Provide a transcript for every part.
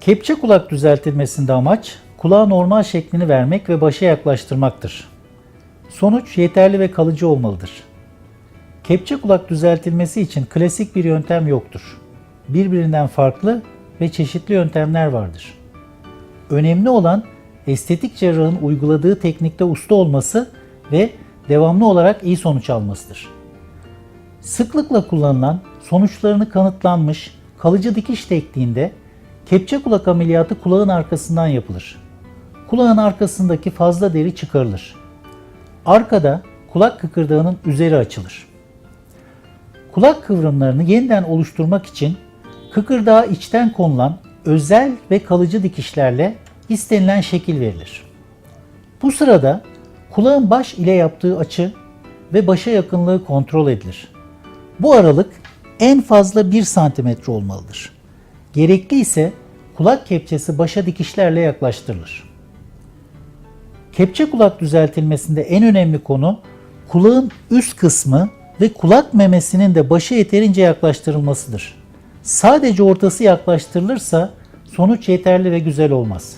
Kepçe kulak düzeltilmesinde amaç kulağa normal şeklini vermek ve başa yaklaştırmaktır. Sonuç yeterli ve kalıcı olmalıdır. Kepçe kulak düzeltilmesi için klasik bir yöntem yoktur. Birbirinden farklı ve çeşitli yöntemler vardır. Önemli olan estetik cerrahın uyguladığı teknikte usta olması ve devamlı olarak iyi sonuç almasıdır. Sıklıkla kullanılan, sonuçlarını kanıtlanmış kalıcı dikiş tekniğinde kepçe kulak ameliyatı kulağın arkasından yapılır. Kulağın arkasındaki fazla deri çıkarılır. Arkada kulak kıkırdağının üzeri açılır. Kulak kıvrımlarını yeniden oluşturmak için kıkırdağa içten konulan özel ve kalıcı dikişlerle istenilen şekil verilir. Bu sırada kulağın baş ile yaptığı açı ve başa yakınlığı kontrol edilir. Bu aralık en fazla 1 cm olmalıdır. Gerekli ise kulak kepçesi başa dikişlerle yaklaştırılır. Kepçe kulak düzeltilmesinde en önemli konu kulağın üst kısmı ve kulak memesinin de başa yeterince yaklaştırılmasıdır. Sadece ortası yaklaştırılırsa sonuç yeterli ve güzel olmaz.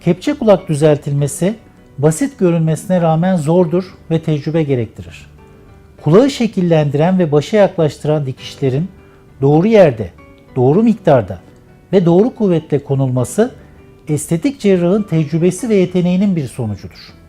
Kepçe kulak düzeltilmesi basit görünmesine rağmen zordur ve tecrübe gerektirir. Kulağı şekillendiren ve başa yaklaştıran dikişlerin doğru yerde, doğru miktarda ve doğru kuvvetle konulması estetik cerrahın tecrübesi ve yeteneğinin bir sonucudur.